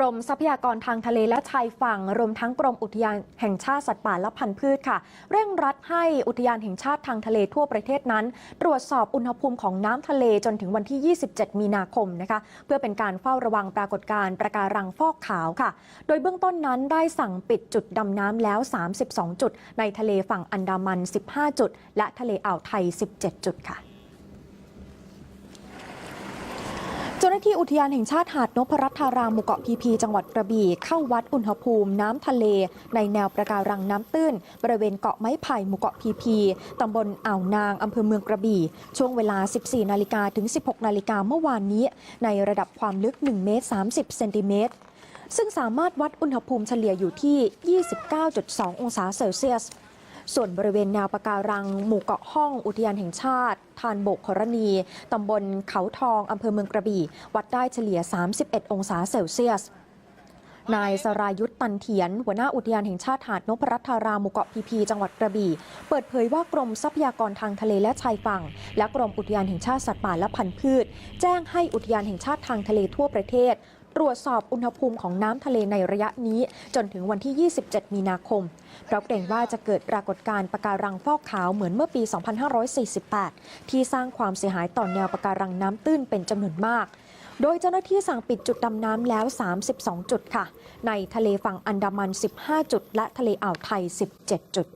รมทรัพยากรทางทะเลและชายฝั่ง รวมทั้งกรมอุทยานแห่งชาติสัตว์ป่าและพันธุ์พืชค่ะ เร่งรัดให้อุทยานแห่งชาติทางทะเลทั่วประเทศนั้น ตรวจสอบอุณหภูมิของน้ำทะเลจนถึงวันที่ 27 มีนาคมนะคะ เพื่อเป็นการเฝ้าระวังปรากฏการณ์ประการังฟอกขาวค่ะ โดยเบื้องต้นนั้นได้สั่งปิดจุดดำน้ำแล้ว 32 จุด ในทะเลฝั่งอันดามัน 15 จุด และทะเลอ่าวไทย 17 จุดค่ะ เจ้าที่อุทยานแห่งชาติหาดนพรัตธารามหมู่เกาะพีพีจังหวัดกระบี่เข้าวัดอุณหภูมิน้ำทะเล ในแนวประการังน้ำตื้น บริเวณเกาะไม้ไผ่หมู่เกาะพีพีตำบลอ่าวนางอำเภอเมืองกระบี่ ช่วงเวลา 14 นาฬิกาถึง 16 นาฬิกาเมื่อวานนี้ ในระดับความลึก 1 เมตร 30 เซนติเมตรซึ่งสามารถวัดอุณหภูมิเฉลี่ยอยู่ที่ 29.2 องศาเซลเซียส ส่วนบริเวณแนวปะการัง หมู่เกาะห้องอุทยานแห่งชาติ ทานโบกขรณีตำบลเขาทองอำเภอเมืองกระบี่ วัดได้เฉลี่ย 31 องศาเซลเซียสนายสรายุทธตันเถียน หัวหน้าอุทยานแห่งชาติหาดนพรัตนารามหมู่เกาะพีพีจังหวัดกระบี่ เปิดเผยว่ากรมทรัพยากรทางทะเลและชายฝั่ง และกรมอุทยานแห่งชาติสัตว์ป่าและพันธุ์พืช แจ้งให้อุทยานแห่งชาติทางทะเลทั่วประเทศ ตรวจสอบอุณหภูมิของน้ำทะเลในระยะนี้ จนถึงวันที่ 27 มีนาคม เพราะเกรงว่าจะเกิดปรากฏการณ์ปะการังฟอกขาวเหมือนเมื่อปี 2548 ที่สร้างความเสียหายต่อแนวปะการังน้ำตื้นเป็นจำนวนมากโดยเจ้าหน้าที่สั่งปิดจุดดำน้ำแล้ว 32 จุดค่ะ ในทะเลฝั่งอันดามัน 15 จุด และทะเลอ่าวไทย 17 จุด